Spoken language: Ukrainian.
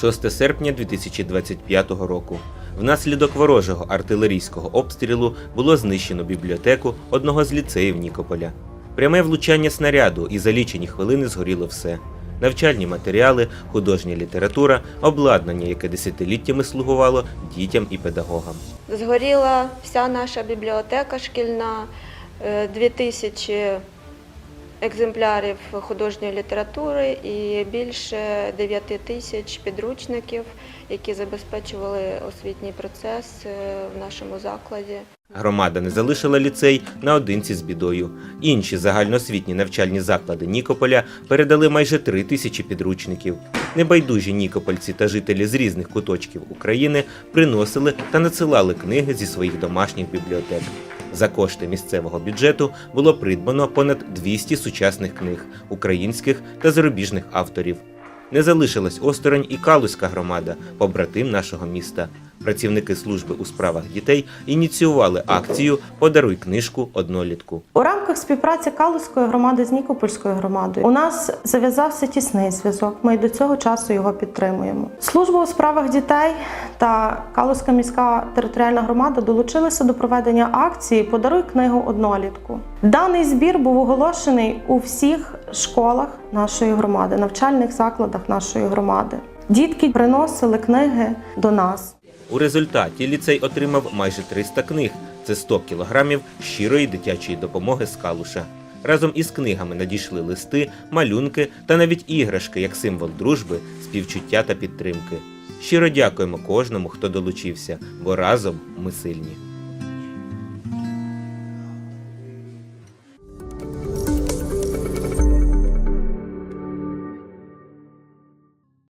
6 серпня 2025 року. Внаслідок ворожого артилерійського обстрілу було знищено бібліотеку одного з ліцеїв Нікополя. Пряме влучання снаряду і за лічені хвилини згоріло все. Навчальні матеріали, художня література, обладнання, яке десятиліттями слугувало дітям і педагогам. Згоріла вся наша бібліотека шкільна, е, 2000 екземплярів художньої літератури і більше 9 тисяч підручників, які забезпечували освітній процес е, в нашому закладі. Громада не залишила ліцей наодинці з бідою. Інші загальноосвітні навчальні заклади Нікополя передали майже три тисячі підручників. Небайдужі нікопольці та жителі з різних куточків України приносили та надсилали книги зі своїх домашніх бібліотек. За кошти місцевого бюджету було придбано понад 200 сучасних книг українських та зарубіжних авторів. Не залишилась осторонь і Калузька громада, побратим нашого міста. Працівники служби у справах дітей ініціювали акцію Подаруй книжку однолітку. У рамках співпраці Калузької громади з Нікопольською громадою у нас зав'язався тісний зв'язок. Ми до цього часу його підтримуємо. Служба у справах дітей та Калузька міська територіальна громада долучилися до проведення акції Подаруй книгу однолітку. Даний збір був оголошений у всіх школах нашої громади, навчальних закладах нашої громади. Дітки приносили книги до нас. У результаті ліцей отримав майже 300 книг. Це 100 кілограмів щирої дитячої допомоги з калуша. Разом із книгами надійшли листи, малюнки та навіть іграшки як символ дружби, співчуття та підтримки. Щиро дякуємо кожному, хто долучився, бо разом ми сильні.